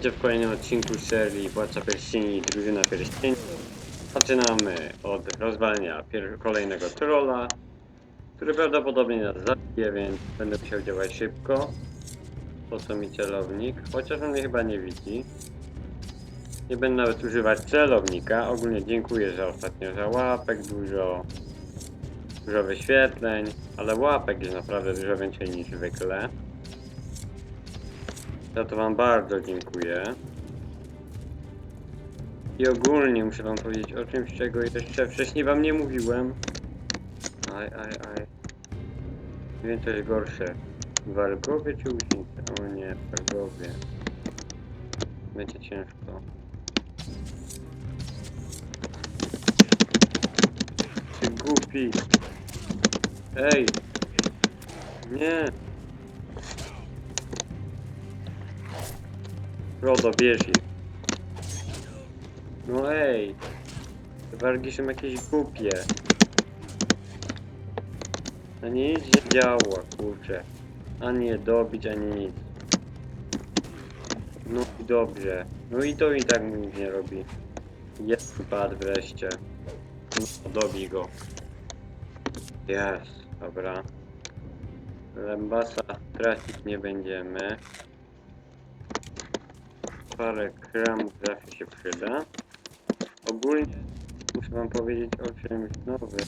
Witajcie w kolejnym odcinku serii Władca Pierścieni i Drużyna Pierścieni. Zaczynamy od rozwalenia kolejnego trolla, który prawdopodobnie nas zabije, więc będę musiał działać szybko. Po co mi celownik? Chociaż on mnie chyba nie widzi. Nie będę nawet używać celownika. Ogólnie dziękuję za ostatnio za łapek, dużo, dużo wyświetleń, ale łapek jest naprawdę dużo więcej niż zwykle. Za to wam bardzo dziękuję. I ogólnie muszę wam powiedzieć o czymś, czego jeszcze wcześniej wam nie mówiłem. Aj, aj, aj. Wiem, co jest gorsze. Wargowie czy łucznice? O nie, wargowie. Będzie ciężko. Ty głupi. Ej! Nie! Rodo, bierz ich. No ej. Te wargi są jakieś głupie. Ani nic nie działa, kurczę. Ani je dobić, ani nic. No i dobrze. No i to i tak mu nic nie robi. Jest pad wreszcie. No, dobij go. Jest, dobra. Lembasa tracić nie będziemy parę kramów zawsze się przyda. Ogólnie muszę wam powiedzieć o czymś nowym.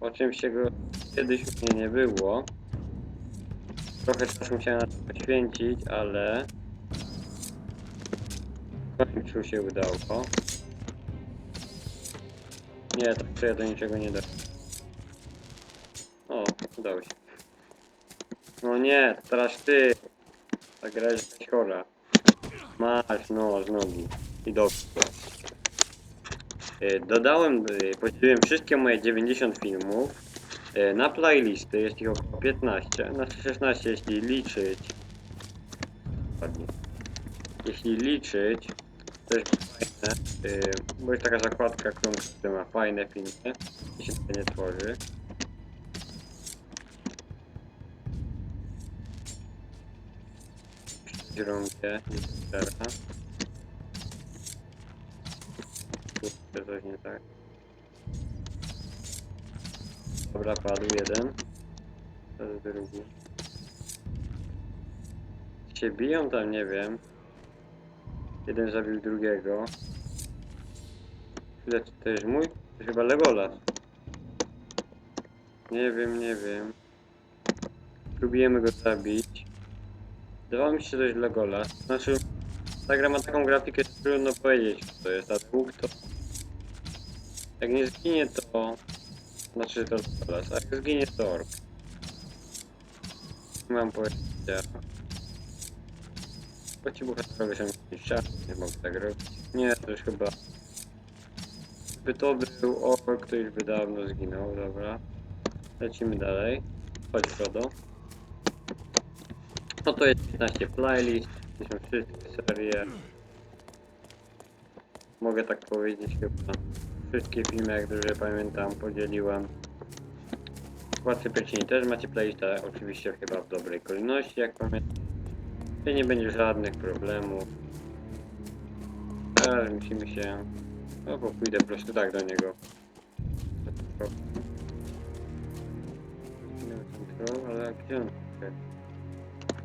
O czymś, czego kiedyś mnie nie było. Trochę czasu musiałem na to poświęcić, ale w końcu się udało. Nie, to ja do niczego nie da. O, udało się. No nie, teraz ty. Ta gra jest chora. Masz, no, z nogi. I dobrze. Y, Dodałem, y, podzieliłem wszystkie moje 90 filmów y, na playlisty, jest ich około 15, znaczy 16 jeśli liczyć. Jeśli liczyć, jest fajne, bo jest taka zakładka, którą ma fajne filmy, i się nie tworzy. Rąkę, teraz. Kurde, coś nie tak. Dobra, padł jeden. Jest drugi. Się biją tam, nie wiem. Jeden zabił drugiego. Ile to, to jest mój? To jest chyba Legolas. Nie wiem, nie wiem. Próbujemy go zabić. Wydawało mi się, to jest Legolas. Znaczy, ta gra ma taką grafikę, że trudno powiedzieć, co to jest. A dwóch to... Jak nie zginie, to... Znaczy, to Legolas. A jak zginie, to Ork. Nie mam pojęcia. Bo ci bohaterowie są czas, nie mogę tak robić. Nie, to już chyba... Gdyby to był Ork, to już by dawno zginął, dobra. Lecimy dalej. Chodź, Frodo. No to jest 15 playlist, są wszystkie serie. Mogę tak powiedzieć chyba. Wszystkie filmy, jak dobrze pamiętam, podzieliłem. Władcy Pierścieni też macie playlist, ale oczywiście chyba w dobrej kolejności, jak pamiętam. Tutaj nie będzie żadnych problemów. Teraz musimy się... No bo pójdę po prostu tak do niego. Ale gdzie on?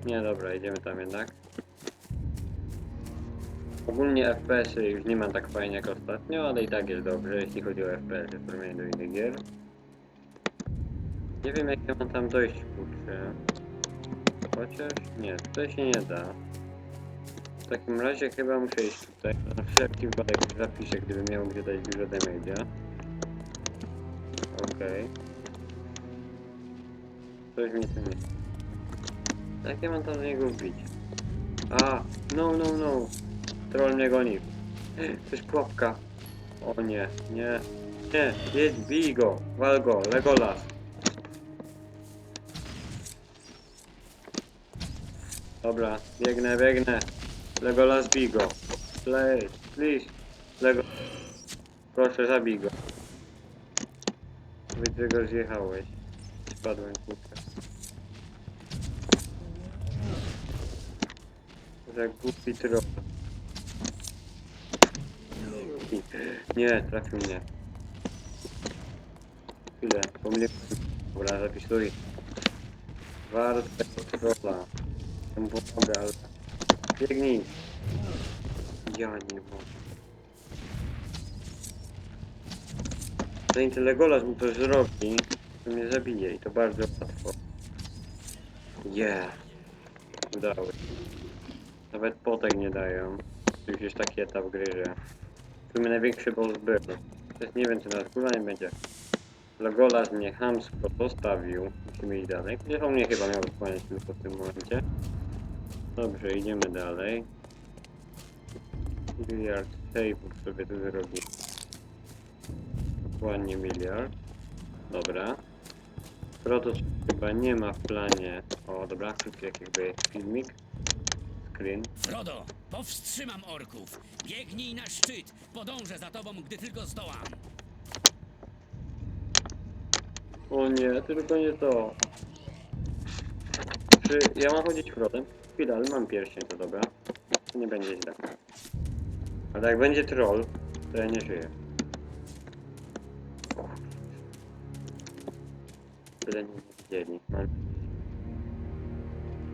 Nie, dobra, idziemy tam jednak. Ogólnie FPS-y już nie mam tak fajnie jak ostatnio, ale i tak jest dobrze, jeśli chodzi o FPS-y w porównaniu do innych gier. Nie wiem jak ja mam tam dojść, kurczę. Chociaż nie, tutaj się nie da. W takim razie chyba muszę iść tutaj. Na wszelki wypadek zapiszę, gdybym miał gdzie dać dużo damage'a. Okej. Coś mi tu nie... Jak ja mam tam do niego wbić? A, no, no, no. Troll mnie goni. Jest pułapka. O nie, nie. Nie, jedź, bij go. Wal go, Legolas. Dobra, biegnę, biegnę. Legolas, bij go. Play, please. Lego... Proszę, zabij go. Widzę go zjechałeś. Spadłem, kurczę. Za głupi troll. Nie, trafił mnie. Chwilę, pomyliłem. Dobra, zapisuj. Warto trolla. Tam pomogę, ale... Biegnij! Ja nie mogę. Zanim ten Legolas mu to zrobi, to mnie zabije i to bardzo łatwo. Yeah. Udało się. Nawet potek nie dają. To już jest taki etap gry, że... W sumie największy boss był. Też nie wiem, czy nas góra nie będzie. Legolas mnie hamsko postawił. Musimy iść dalej. Gdzieś on mnie chyba miał wysłaniać tylko w tym momencie. Dobrze, idziemy dalej. Miliard save'ów sobie tu zrobi. Dokładnie miliard. Dobra. Prototyp chyba nie ma w planie. O, dobra, krótki jak jakby filmik. Screen. Frodo, powstrzymam orków. Biegnij na szczyt. Podążę za tobą, gdy tylko zdołam. O nie, tylko nie to. Czy ja mam chodzić Frodem? Chwila, ale mam pierścień, to dobra. To nie będzie źle. Ale jak będzie troll, to ja nie żyję. Tyle nie widzieli. Mam...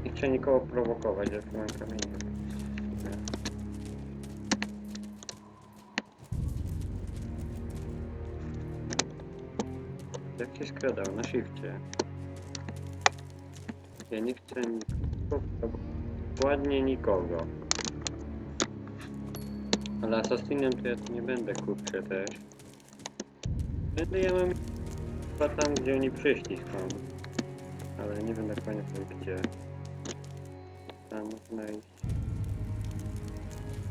Nie chcę nikogo prowokować, że mam kamienie. Jak się skradał? Na shifcie. Ja nie chcę nikogo, ładnie nikogo. Ale asasinem to ja tu nie będę kurczę też. Będę ja mam chyba tam gdzie oni przyszli skąd. Ale nie wiem dokładnie gdzie. Tam iść.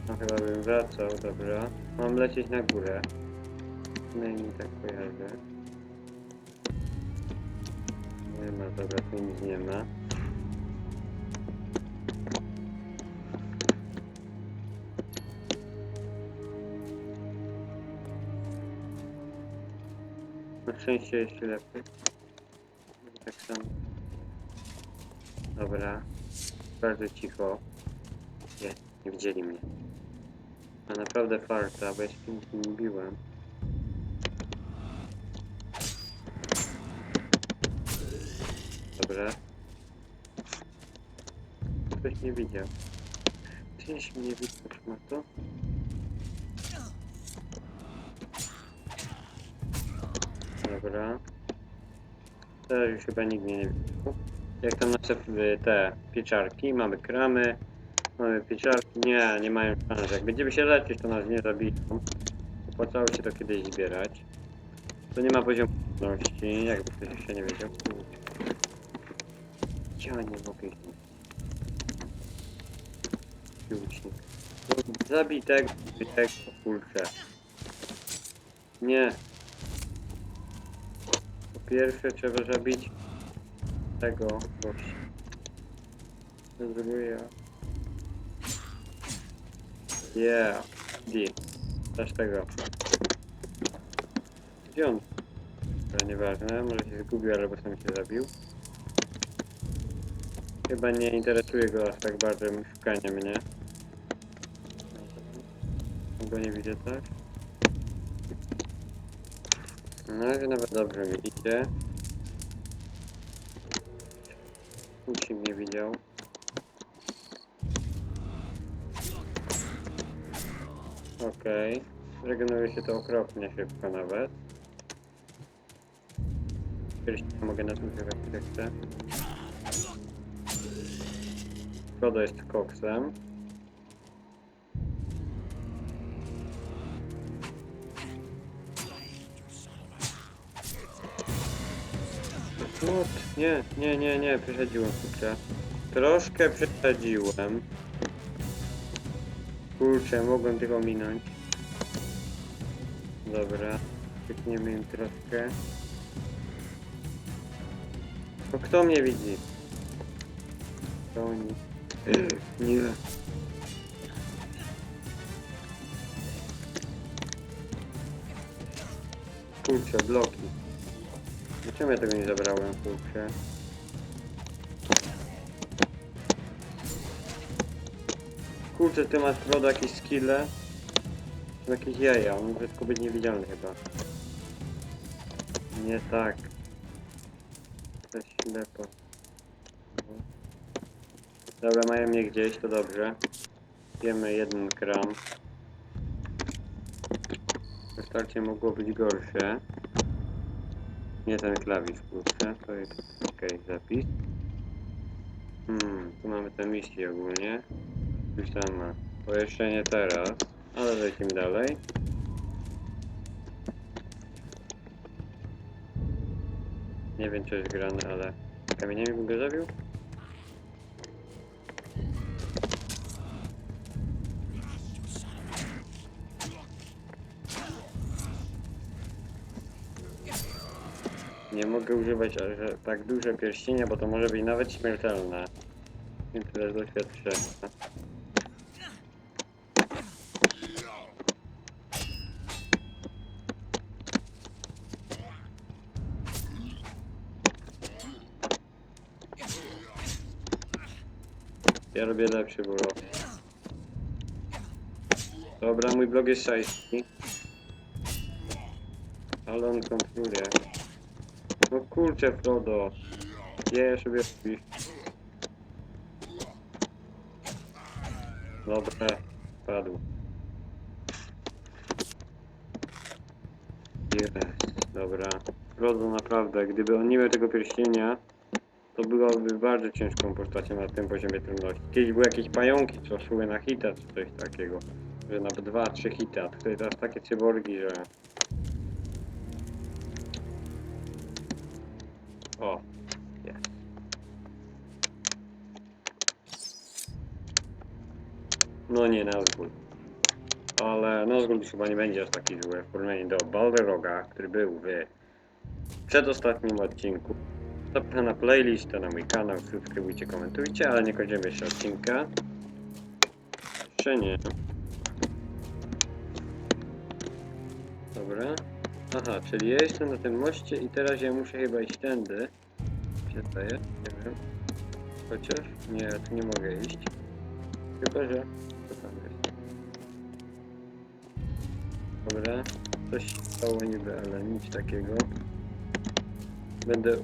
No chyba bym wracał, dobra. Mam lecieć na górę. Przynajmniej tak kojarzę. Nie ma, dobra, tu nic nie ma. Na szczęście jest lepiej. Tak samo. Dobra. Bardzo cicho. Nie, nie widzieli mnie. A naprawdę farta, bo ja się pięknie nie biłem. Dobra. Ktoś nie widział. Czyś mnie widział, szmato? Dobra. Teraz już chyba nikt mnie nie widział. Jak tam nasze y, te pieczarki? Mamy kramy. Mamy pieczarki. Nie, nie mają szans. Jak będziemy się leczyć, to nas nie zabiją. Opłacało się to kiedyś zbierać. To nie ma poziomu trudności, jakby ktoś jeszcze nie wiedział. Ja nie mogę. Łucznik. Zabij tego, zabij tego, kurczę. Nie. Po pierwsze trzeba zabić tego gościa. Zrobię ja. Yeah. D. Też tego. Gdzie on? To nieważne, może się zgubił albo sam się zabił. Chyba nie interesuje go aż tak bardzo szukanie mnie. Go nie widzę, tak? Na razie nawet dobrze mi idzie. Nikt się nie widział. Okej. Regeneruje się to okropnie szybko nawet. Kiedyś mogę na tym wygrać, jak chcę. Szkoda jest koksem. Nie, nie, nie, nie, przesadziłem kurczę. Troszkę przesadziłem. Kurczę, mogłem tego minąć. Dobra, pykniemy im troszkę. No kto mnie widzi? To oni. Nie. Kurczę, bloki. Dlaczego ja tego nie zabrałem, kurczę? Kurczę, ty masz Frodo jakieś skille? Jakieś jaja, on tylko być niewidzialny chyba. Nie tak. To ślepo. Dobra, mają mnie gdzieś, to dobrze. Wiemy jeden gram. Na starcie mogło być gorsze. Nie ten klawisz, kurczę. To jest okej, zapis. Hmm, tu mamy te misje ogólnie. Już tam ma. To jeszcze nie teraz, ale lecimy dalej. Nie wiem czy jest grane, ale kamieniami bym go zabił? Mogę używać tak duże pierścienia, bo to może być nawet śmiertelne. Nie tyle doświadczenia. Ja robię lepszy blok. Dobra, mój blog jest szajski. Ale on kontroluje. No kurczę, Frodo. Nie, sobie robisz. Dobra, padł. Jest, dobra. Frodo naprawdę, gdyby on nie miał tego pierścienia, to byłoby bardzo ciężką postacią na tym poziomie trudności. Kiedyś były jakieś pająki, co szły na hita, czy coś takiego. Że na 2-3 hita, tutaj teraz takie cyborgi, że... O, jest. No nie, Nazgul. Ale Nazgul chyba nie będzie aż taki zły w porównaniu do Balderoga, który był w przedostatnim odcinku. Zapraszam na playlistę, na mój kanał, subskrybujcie, komentujcie, ale nie kończymy jeszcze odcinka. Jeszcze nie. Dobra. Aha, czyli ja jestem na tym moście i teraz ja muszę chyba iść tędy. Zdaje, nie wiem. Chociaż? Nie, tu nie mogę iść. Chyba, że... Co tam jest? Dobra. Coś stało niby, ale nic takiego. Będę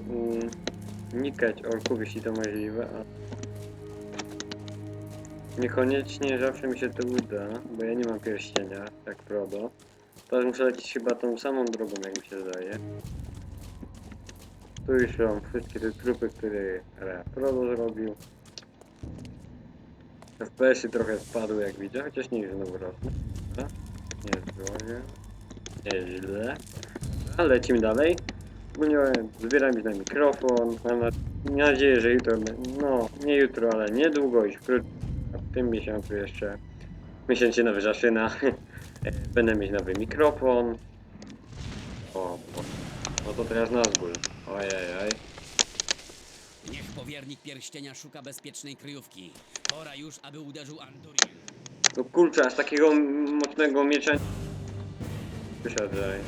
unikać orków, jeśli to możliwe, a... Niekoniecznie zawsze mi się to uda, bo ja nie mam pierścienia, jak Frodo. Teraz muszę lecieć chyba tą samą drogą, jak mi się zdaje. Tu już są wszystkie te trupy, które Frodo zrobił. FPS-y trochę spadły, jak widzę, chociaż nie jest znowu rosną. Nie drogie. Nieźle. A lecimy dalej. Zbieram się na mikrofon. Mam na- nadzieję, że jutro, no nie jutro, ale niedługo i wkrótce, w tym miesiącu jeszcze miesięcznie nowy Zaszyna. Będę mieć nowy mikrofon. O, o. No to teraz Nazgul. Ojej, Niech powiernik pierścienia szuka bezpiecznej kryjówki. Pora już, aby uderzył Anduriel. No kurczę, aż takiego mocnego miecza Wysiadaj.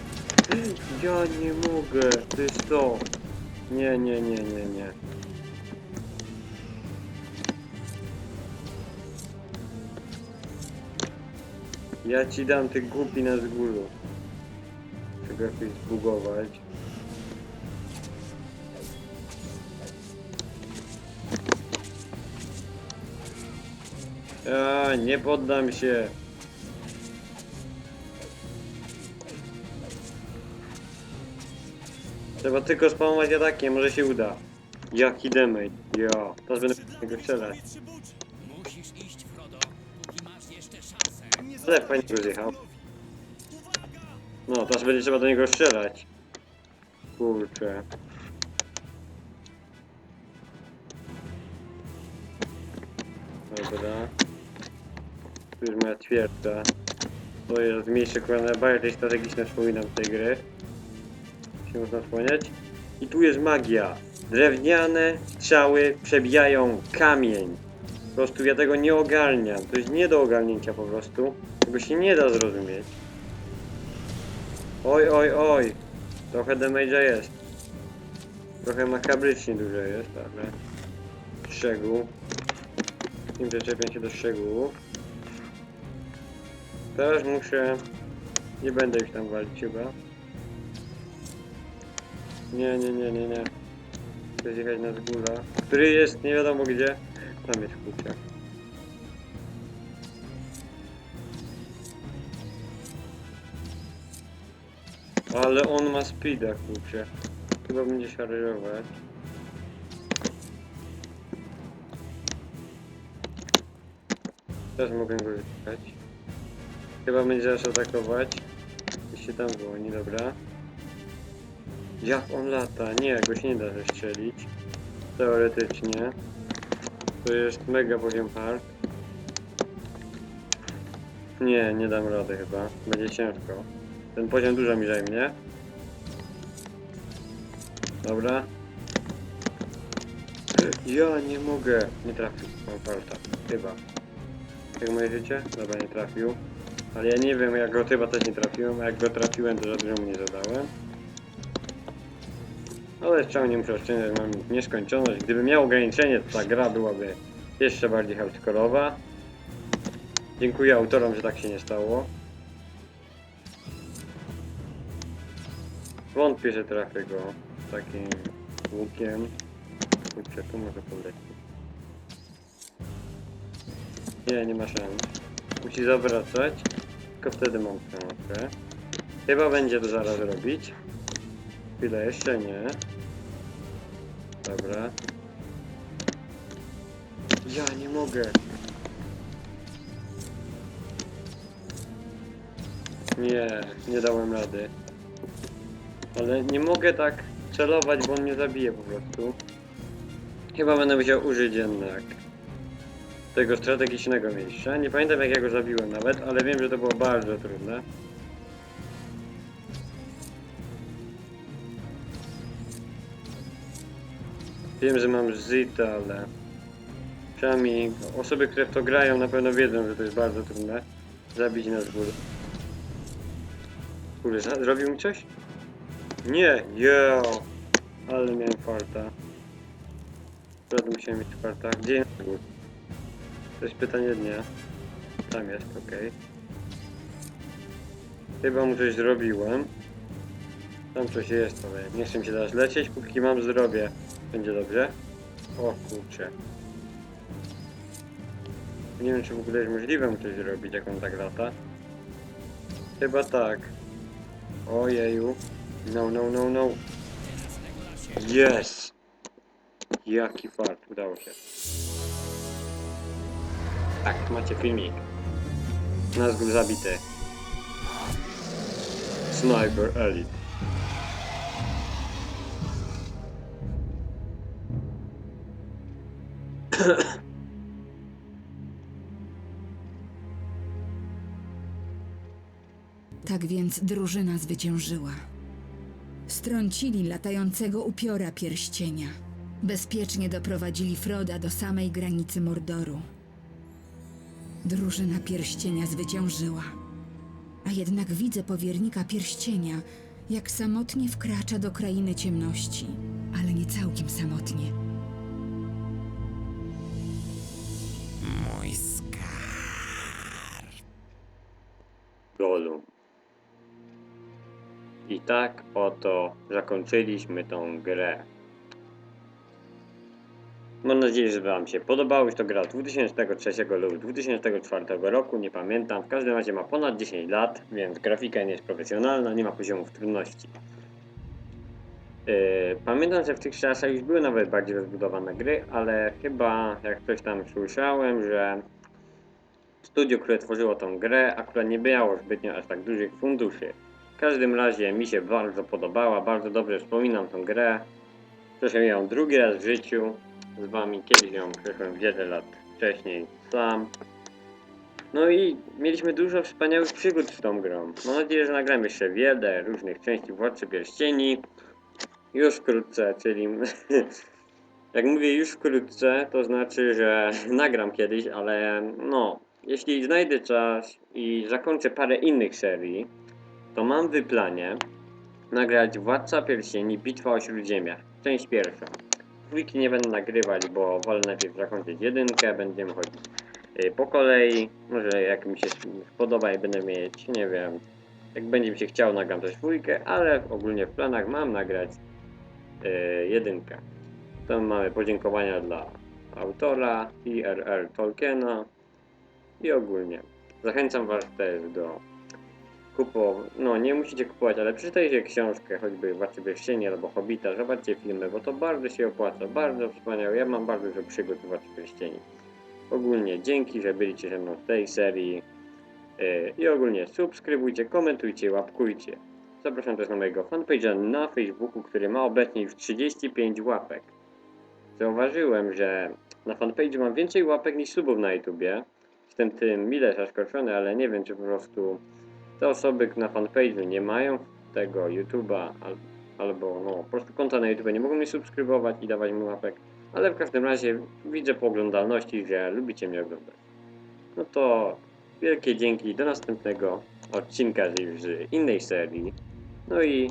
Ja nie mogę, to jest to. Nie, nie, nie, nie, nie. Ja ci dam ty głupi na zgólu. Trzeba jakoś zbugować. A, nie poddam się. Trzeba tylko spamować atakiem, może się uda. Jaki damage, ja. Teraz będę niego strzelać. Szansę. Ale fajnie zjechał. No, teraz będzie trzeba do niego strzelać. Kurczę. Dobra. Moja twierdza. To jest miejsce, które najbardziej strategiczne wspominam z tej gry. Się można wspomnieć. I tu jest magia. Drewniane strzały przebijają kamień. Po prostu ja tego nie ogarniam. To jest nie do ogarnięcia po prostu. Tego się nie da zrozumieć. Oj, oj, oj. Trochę damage'a jest. Trochę makabrycznie dużo jest, ale... Szczegół. Nie przyczepię się do szczegółów. Teraz muszę... Nie będę już tam walić chyba. Nie, nie, nie, nie, nie. Chcę zjechać na góra. Który jest nie wiadomo gdzie. Tam jest kurczę. Ale on ma speeda kurczę. Chyba będzie szarżować. Teraz mogę go wypchać. Chyba będzie nas atakować. Jeśli tam dzwoni, dobra. Jak on lata? Nie, go się nie da zestrzelić. Teoretycznie. To jest mega poziom hard. Nie, nie dam rady chyba. Będzie ciężko. Ten poziom dużo mi zajmie. Dobra. Ja nie mogę. Nie trafił. Mam farta. Chyba. Jak moje życie? Dobra, nie trafił. Ale ja nie wiem, jak go chyba też nie trafiłem, a jak go trafiłem, to za dużo mu nie zadałem. Ale strzał nie muszę oszczędzać, mam nieskończoność. Gdyby miał ograniczenie, to ta gra byłaby jeszcze bardziej hardkorowa. Dziękuję autorom, że tak się nie stało. Wątpię, że trafię go takim łukiem. Kurczę, tu może polecieć. Nie, nie ma szans. Musi zawracać. Tylko wtedy mam szansę. Chyba będzie to zaraz robić. Chwilę, jeszcze nie. Dobra. Ja nie mogę. Nie, nie dałem rady. Ale nie mogę tak celować, bo on mnie zabije po prostu. Chyba będę musiał użyć jednak tego strategicznego miejsca. Nie pamiętam jak ja go zabiłem nawet, ale wiem, że to było bardzo trudne. Wiem, że mam zita, ale przynajmniej osoby, które w to grają na pewno wiedzą, że to jest bardzo trudne. Zabić nas z góry. Kurde, zrobił mi coś? Nie, jo! Ale miałem farta. Naprawdę musiałem mieć farta. Gdzie jest? To jest pytanie dnia. Tam jest, okej. Chyba mu coś zrobiłem. Tam coś jest, ale nie chcę się teraz lecieć, póki mam zdrowie. Będzie dobrze? O kurczę. Nie wiem, czy w ogóle jest możliwe mu coś zrobić, jak on tak lata. Chyba tak. Ojeju. No, no, no, no. Yes! Jaki fart, udało się. Tak, macie filmik. Nazgul zabity. Sniper Elite. Tak więc drużyna zwyciężyła. Strącili latającego upiora pierścienia. Bezpiecznie doprowadzili Froda do samej granicy Mordoru. Drużyna pierścienia zwyciężyła. A jednak widzę powiernika pierścienia, jak samotnie wkracza do krainy ciemności, ale nie całkiem samotnie. Mój skarb. Golum. I tak oto zakończyliśmy tą grę. Mam nadzieję, że Wam się podobało. Jest to gra z 2003 lub 2004 roku, nie pamiętam. W każdym razie ma ponad 10 lat, więc grafika nie jest profesjonalna, nie ma poziomów trudności. Yy, pamiętam, że w tych czasach już były nawet bardziej rozbudowane gry, ale chyba jak coś tam słyszałem, że studio, które tworzyło tą grę, akurat nie miało zbytnio aż tak dużych funduszy. W każdym razie mi się bardzo podobała, bardzo dobrze wspominam tą grę. Przeszedłem ją drugi raz w życiu z wami, kiedyś ją przeszłem wiele lat wcześniej sam. No i mieliśmy dużo wspaniałych przygód z tą grą. Mam nadzieję, że nagramy jeszcze wiele różnych części Władcy Pierścieni. Już wkrótce, czyli jak mówię już wkrótce, to znaczy, że nagram kiedyś, ale no, jeśli znajdę czas i zakończę parę innych serii, to mam w planie nagrać Władca Pierścieni Bitwa o Śródziemia, część pierwsza. Dwójki nie będę nagrywać, bo wolę najpierw zakończyć jedynkę, będziemy chodzić y, po kolei. Może jak mi się spodoba i będę mieć, nie wiem, jak będzie mi się chciał, nagram też dwójkę, ale ogólnie w planach mam nagrać y, jedynkę. To mamy podziękowania dla autora I.R.R. Tolkiena i ogólnie. Zachęcam Was też do kupowania. No, nie musicie kupować, ale przeczytajcie książkę, choćby Władcy Pierścieni albo Hobbita, zobaczcie filmy, bo to bardzo się opłaca, bardzo wspaniałe. Ja mam bardzo dużo przygód w Władcy. Ogólnie dzięki, że byliście ze mną w tej serii. Yy, I ogólnie subskrybujcie, komentujcie, łapkujcie. Zapraszam też na mojego fanpage'a na Facebooku, który ma obecnie już 35 łapek. Zauważyłem, że na fanpage'u mam więcej łapek niż subów na YouTubie. Jestem tym mile zaskoczony, ale nie wiem, czy po prostu te osoby na fanpage'u nie mają tego YouTube'a al, albo no, po prostu konta na YouTube nie mogą mnie subskrybować i dawać mi łapek. Ale w każdym razie widzę po oglądalności, że lubicie mnie oglądać. No to wielkie dzięki, do następnego odcinka z innej serii. No i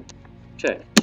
cześć.